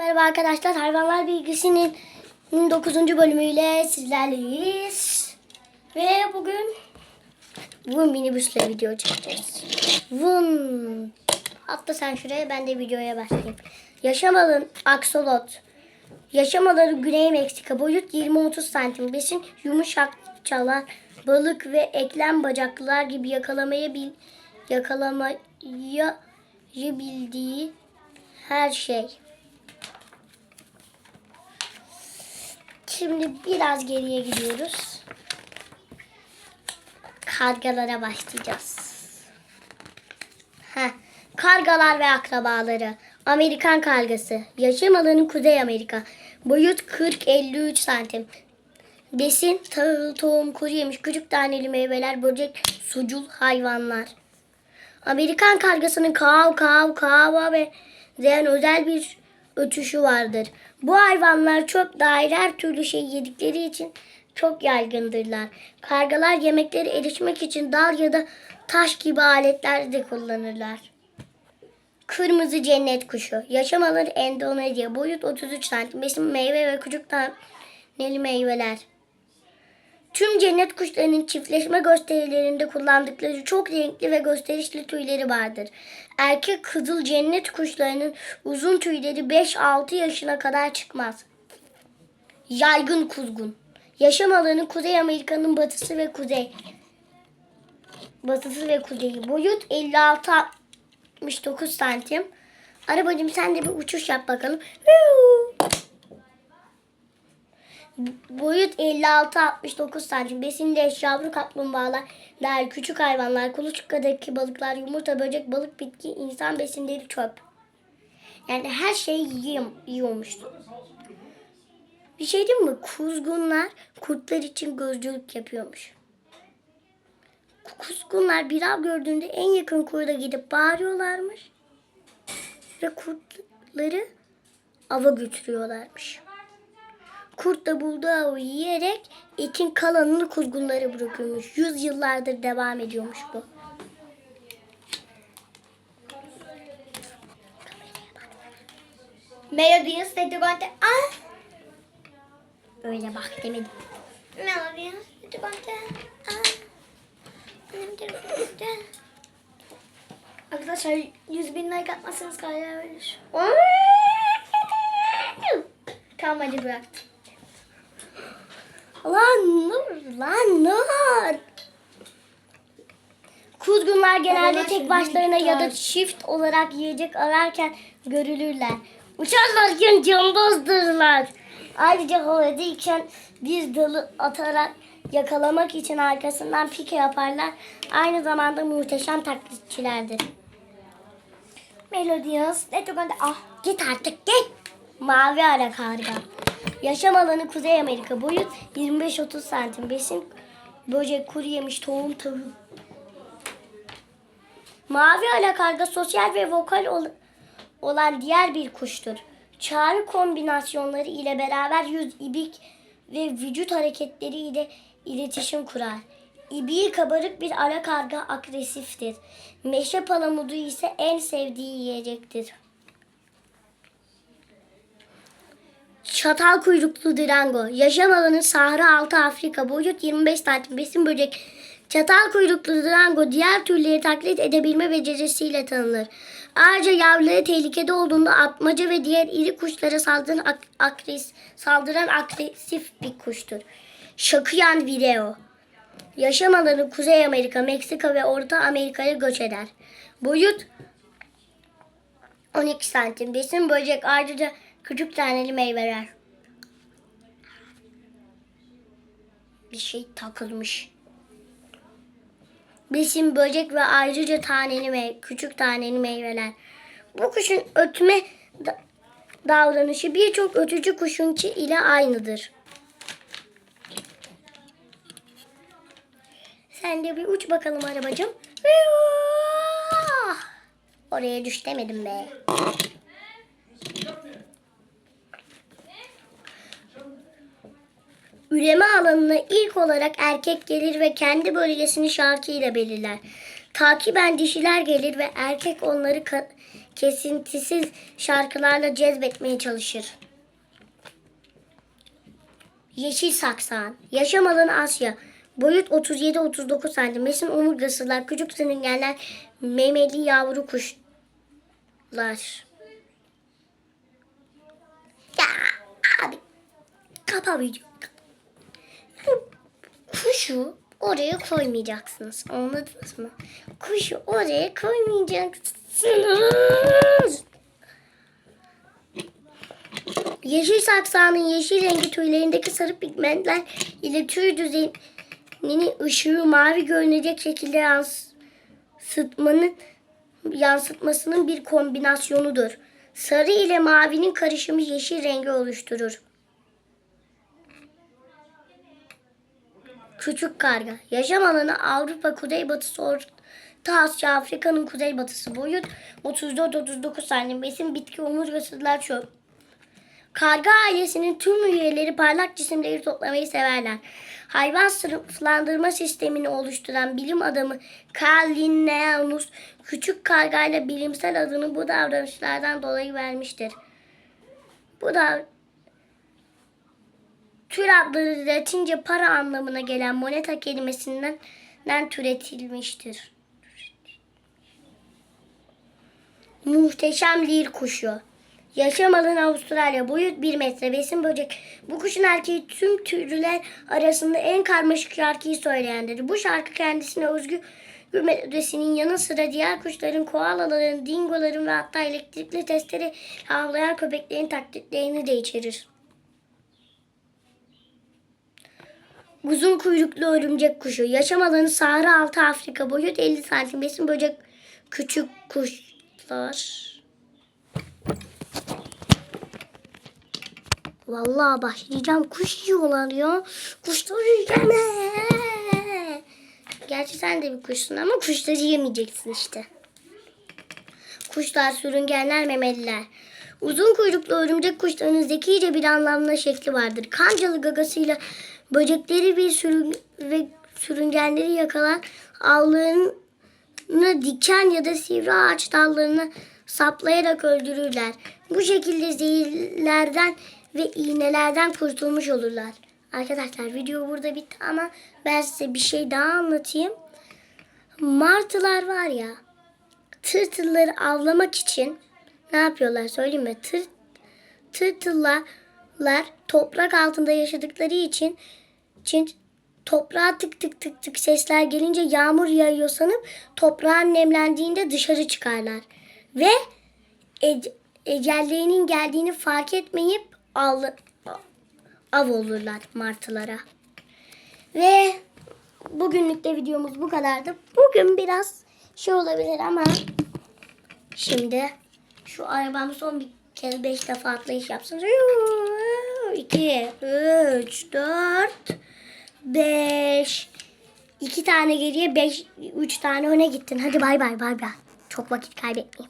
Merhaba arkadaşlar, Hayvanlar Bilgisi'nin 9. bölümüyle sizlerleyiz. Ve bugün bu minibüsle video çekeceğiz. Vun. Atla sen şuraya, ben de videoya başlayayım. Yaşam alanı aksolot. Yaşam alanı Güney Meksika. Boyut 20-30 santim. Besin yumuşak çalar. Balık ve eklem bacaklılar gibi yakalamayı bil, yakalamayı bildiği her şey. Şimdi biraz geriye gidiyoruz. Kargalara başlayacağız. Heh. Kargalar ve akrabaları. Amerikan kargası. Yaşam alanı Kuzey Amerika. Boyut 40-53 santim. Besin, tahıl, tohum, kuru yemiş, küçük taneli meyveler, böcek, sucul hayvanlar. Amerikan kargasının kav kav kava ve zeyen özel bir ötüşü vardır. Bu hayvanlar çok dair her türlü şey yedikleri için çok yaygındırlar. Kargalar yemekleri erişmek için dal ya da taş gibi aletler de kullanırlar. Kırmızı cennet kuşu. Yaşam alanı Endonezya. Boyut 33 santim. Besin meyve ve küçük taneli meyveler. Tüm cennet kuşlarının çiftleşme gösterilerinde kullandıkları çok renkli ve gösterişli tüyleri vardır. Erkek kızıl cennet kuşlarının uzun tüyleri 5-6 yaşına kadar çıkmaz. Yaygın kuzgun. Yaşam alanı Kuzey Amerika'nın batısı ve kuzey. Batısı ve kuzeyi. Boyut 56-69 santim. Arabacım sen de bir uçuş yap bakalım. Boyut 56-69 santim. Besinde yavru kaplumbağalar, dair küçük hayvanlar, kuluçkadaki balıklar, yumurta, böcek, balık, bitki, insan besinleri çöp. Yani her şeyi yiyor, yiyormuş. Bir şey diyeyim mi? Kuzgunlar kurtlar için gözcülük yapıyormuş. Kuzgunlar bir av gördüğünde en yakın kurda gidip bağırıyorlarmış. Ve kurtları ava götürüyorlarmış. Kurt da bulduğu yiyerek etin kalanını kuzgunlara bırakıyormuş. Yüz yıllardır devam ediyormuş bu. Melodious Sedugonte. Ah! Öyle bak demedim. Melodious Sedugonte. Ah! Benim telefonumda. Arkadaşlar 100 bin like atmazsanız kaya ölür. Tamam hadi bıraktım. Lan Nur, lan Nur. Kuzgunlar genelde tek başlarına ya da çift olarak yiyecek ararken görülürler. Uçarlarken cambazdırlar. Ayrıca havadayken bir dalı atarak yakalamak için arkasından pike yaparlar. Aynı zamanda muhteşem taklitçilerdir. Melodious Sedugonte. Ah! Git artık git. Mavi ara karga. Yaşam alanı Kuzey Amerika. Boyut 25-30 santim. Besin böcek, kuru yemiş, tohum, tahıl. Mavi ala karga sosyal ve vokal ol- olan diğer bir kuştur. Çağrı kombinasyonları ile beraber yüz, ibik ve vücut hareketleri ile iletişim kurar. İbiği kabarık bir ala karga agresiftir. Meşe palamudu ise en sevdiği yiyecektir. Çatal kuyruklu dirango. Yaşam alanı Sahra Altı Afrika. Boyut 25 santim. Besin böcek. Çatal kuyruklu dirango diğer türleri taklit edebilme becerisiyle tanınır. Ayrıca yavruları tehlikede olduğunda atmaca ve diğer iri kuşlara saldıran, ak- agres- saldıran agresif bir kuştur. Şakıyan video. Yaşam alanı Kuzey Amerika, Meksika ve Orta Amerika'ya göç eder. Boyut 12 santim. Besin böcek ayrıca küçük taneli meyveler. Bir şey takılmış. Besin böcek ve ayrıca taneli mey küçük taneli meyveler. Bu kuşun ötme da- davranışı birçok ötücü kuşunki ile aynıdır. Sen de bir uç bakalım arabacığım. Oraya düş demedim be. Üreme alanına ilk olarak erkek gelir ve kendi bölgesini şarkıyla belirler. Takiben dişiler gelir ve erkek onları kesintisiz şarkılarla cezbetmeye çalışır. Yeşil saksan. Yaşam alanı Asya. Boyut 37-39 santim. Besin omurgasılar, küçük sürüngenler, memeli yavru kuşlar. Ya abi kapa video. Kuşu oraya koymayacaksınız. Anladınız mı? Kuşu oraya koymayacaksınız. Yeşil saksanın yeşil rengi tüylerindeki sarı pigmentler ile tüy düzeninin ışığı mavi görünecek şekilde yansıtmanın yansıtmasının bir kombinasyonudur. Sarı ile mavinin karışımı yeşil rengi oluşturur. Küçük karga. Yaşam alanı Avrupa, Kuzeybatısı, Orta Asya, Afrika'nın kuzeybatısı. Boyut 34-39 santim. Besin bitki omurgasızlar çöp. Karga ailesinin tüm üyeleri parlak cisimleri toplamayı severler. Hayvan sınıflandırma sistemini oluşturan bilim adamı Carl Linnaeus küçük kargayla bilimsel adını bu davranışlardan dolayı vermiştir. Bu da tür adları Latince para anlamına gelen moneta kelimesinden den türetilmiştir. Muhteşem lir kuşu. Yaşam alanı Avustralya. Boyut 1 metre. Besin böcek. Bu kuşun erkeği tüm türler arasında en karmaşık şarkıyı söyleyendir. Bu şarkı kendisine özgü melodisinin yanı sıra diğer kuşların, koalaların, dingoların ve hatta elektrikli testere havlayan köpeklerin taklitlerini de içerir. Uzun kuyruklu örümcek kuşu. Yaşam alanı Sahra Altı Afrika. Boyut 50 santim. Besin böcek küçük kuşlar. Vallahi başlayacağım. Kuş yiyorlar ya. Kuşları yeme. Gerçi sen de bir kuşsun ama kuşları yemeyeceksin işte. Kuşlar, sürüngenler, memeliler. Uzun kuyruklu örümcek kuşlarının zekice bir anlamlı şekli vardır. Kancalı gagasıyla böcekleri ve, sürün ve sürüngenleri yakalar. Avlarını diken ya da sivri ağaç dallarına saplayarak öldürürler. Bu şekilde zehirlerden ve iğnelerden kurtulmuş olurlar. Arkadaşlar video burada bitti ama ben size bir şey daha anlatayım. Martılar var ya tırtılları avlamak için ne yapıyorlar söyleyeyim mi? Tır, tırtıllar toprak altında yaşadıkları için, için toprağa tık tık tık tık sesler gelince yağmur yağıyor sanıp toprağın nemlendiğinde dışarı çıkarlar. Ve ece- ecellerinin geldiğini fark etmeyip av, av olurlar martılara. Ve bugünlük de videomuz bu kadardı. Bugün biraz şey olabilir ama şimdi şu arabam son bir kez 5 defa atlayış yapsın. 2, 3, 4, 5. 2 tane geriye 5, 3 tane öne gittin. Hadi bay bay bay bay. Çok vakit kaybetmeyeyim.